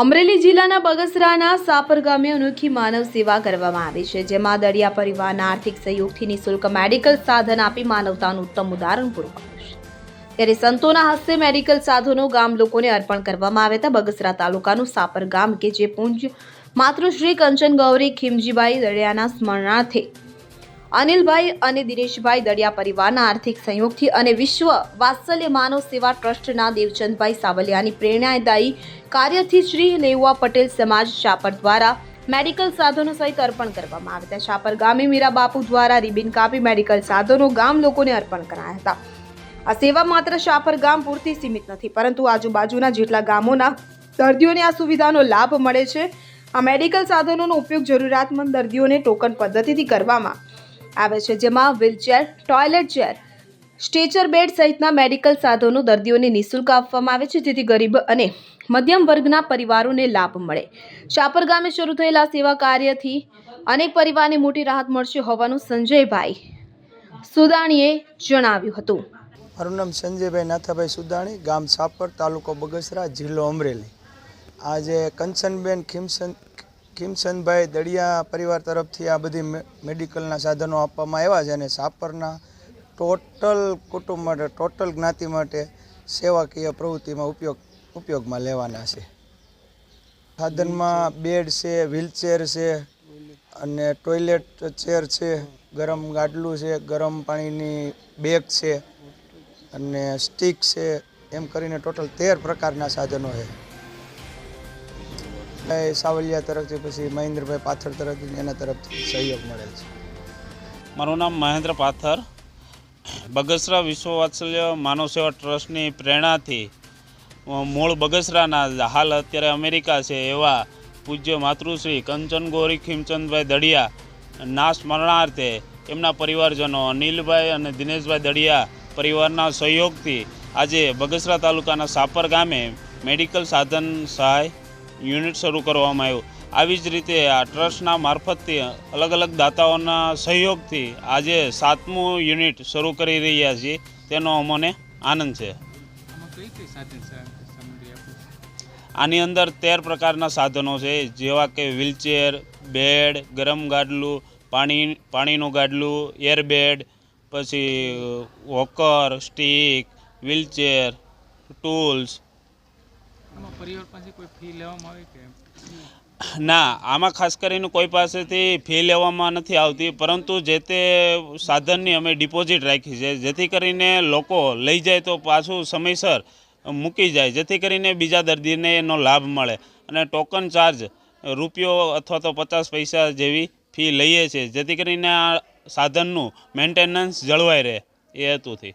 અમરેલી જિલ્લાના બગસરાના સાપર ગામે અનોખી માનવ સેવા કરવામાં આવી છે, જેમાં દળિયા પરિવારના આર્થિક સહયોગથી નિઃશુલ્ક મેડિકલ સાધન આપી માનવતાનું ઉત્તમ ઉદાહરણ પૂરું પાડ્યું છે. ત્યારે સંતોના હસ્તે મેડિકલ સાધનો ગામ લોકોને અર્પણ કરવામાં આવ્યા હતા. બગસરા તાલુકાનું સાપર ગામ કે જે પૂંજ માતૃશ્રી કંચન ગૌરી ખીમજીબાઈ દળિયાના સ્મરણાર્થે અનિલભાઈ અને દિનેશભાઈ દળિયા પરિવારના આર્થિક સહયોગથી અને વિશ્વ વાત્સલ્ય માનવ સેવા ટ્રસ્ટના દેવચંદભાઈ સાવલિયાની પ્રેરણાદાયી કાર્યથી શ્રી લેવા પટેલ સમાજ શાપર દ્વારા મેડિકલ સાધનો સહિત અર્પણ કરવામાં આવ્યા હતા. શાપર ગામે મીરા બાપુ દ્વારા રિબિન કાપી મેડિકલ સાધનો ગામ લોકોને અર્પણ કરાયા હતા. આ સેવા માત્ર શાપર ગામ પૂરતી સીમિત નથી, પરંતુ આજુબાજુના જેટલા ગામોના દર્દીઓને આ સુવિધાનો લાભ મળે છે. આ મેડિકલ સાધનોનો ઉપયોગ જરૂરિયાતમંદ દર્દીઓને ટોકન પદ્ધતિથી કરવામાં આવે છે, જેમાં wheelchair toilet chair stretcher bed સહિતના મેડિકલ સાધનો દર્દીઓને નિઃશુલ્ક આપવામાં આવે છે, જેથી ગરીબ અને મધ્યમ વર્ગના પરિવારોને લાભ મળે. શાપર ગામે શરૂ થયેલા સેવા કાર્યથી અનેક પરિવારને મોટી રાહત મળશે હોવાનું સંજયભાઈ સુદાણીએ જણાવ્યું હતું. મારું નામ સંજયભાઈ નાથાભાઈ સુદાણી, ગામ સાપર તાલુકો બગસરા, જિલ્લો અમરેલી. આજે કંચનબેન ખીમસન ખીમસનભાઈ દળિયા પરિવાર તરફથી આ બધી મેડિકલના સાધનો આપવામાં આવ્યા છે અને સાપરના ટોટલ કુટુંબ માટે, ટોટલ જ્ઞાતિ માટે સેવાકીય પ્રવૃત્તિમાં ઉપયોગ, ઉપયોગમાં લેવાના છે. સાધનમાં બેડ છે, વ્હીલચેર છે અને ટોયલેટ ચેર છે, ગરમ ગાડલું છે, ગરમ પાણીની બેગ છે અને સ્ટીક છે, એમ કરીને ટોટલ તેર પ્રકારના સાધનો છે. સાવલિયા તરફથી, પછી મહેન્દ્રભાઈ પાથર તરફથી એના તરફથી સહયોગ મળેલ છે. મારું નામ મહેન્દ્ર પાથર. બગસરા વિશ્વ વાત્સલ્ય માનવ સેવા ટ્રસ્ટની પ્રેરણાથી મૂળ બગસરાના હાલ અત્યારે અમેરિકા છે એવા પૂજ્ય માતૃશ્રી કંચન ગોરી, ખીમચંદભાઈ દડિયા ના સ્મરણાર્થે એમના પરિવારજનો અનિલભાઈ અને દિનેશભાઈ દડિયા પરિવારના સહયોગથી આજે બગસરા તાલુકાના સાપર ગામે મેડિકલ સાધન સહાય યુનિટ શરૂ કરવામાં આવ્યું. આવી જ રીતે આ ટ્રસ્ટના મારફતથી અલગ અલગ દાતાઓના સહયોગથી આજે સાતમું યુનિટ શરૂ કરી રહ્યા છીએ. તેનો અમને આનંદ છે? આની અંદર તેર પ્રકારના સાધનો છે. જેવા કે વ્હીલચેર બેડ ગરમ ગાડલું પાણી પાણીનું ગાડલું એરબેડ પછી વોકર સ્ટીક વ્હીલચેર ટૂલ્સ આમાં પરિવાર પાસે કોઈ ફી લેવામાં આવે કે ના, આમાં ખાસ કરીને કોઈ પાસેથી ફી લેવામાં નથી આવતી, પરંતુ જે તે સાધનની અમે ડિપોઝિટ રાખી છે, જેથી કરીને લોકો લઈ જાય તો પાછું સમયસર મૂકી જાય, જેથી કરીને બીજા દર્દીને એનો લાભ મળે. અને ટોકન ચાર્જ રૂપિયો અથવા તો પચાસ પૈસા જેવી ફી લઈએ છીએ, જેથી કરીને આ સાધનનું મેન્ટેનન્સ જળવાઈ રહે એ હેતુથી.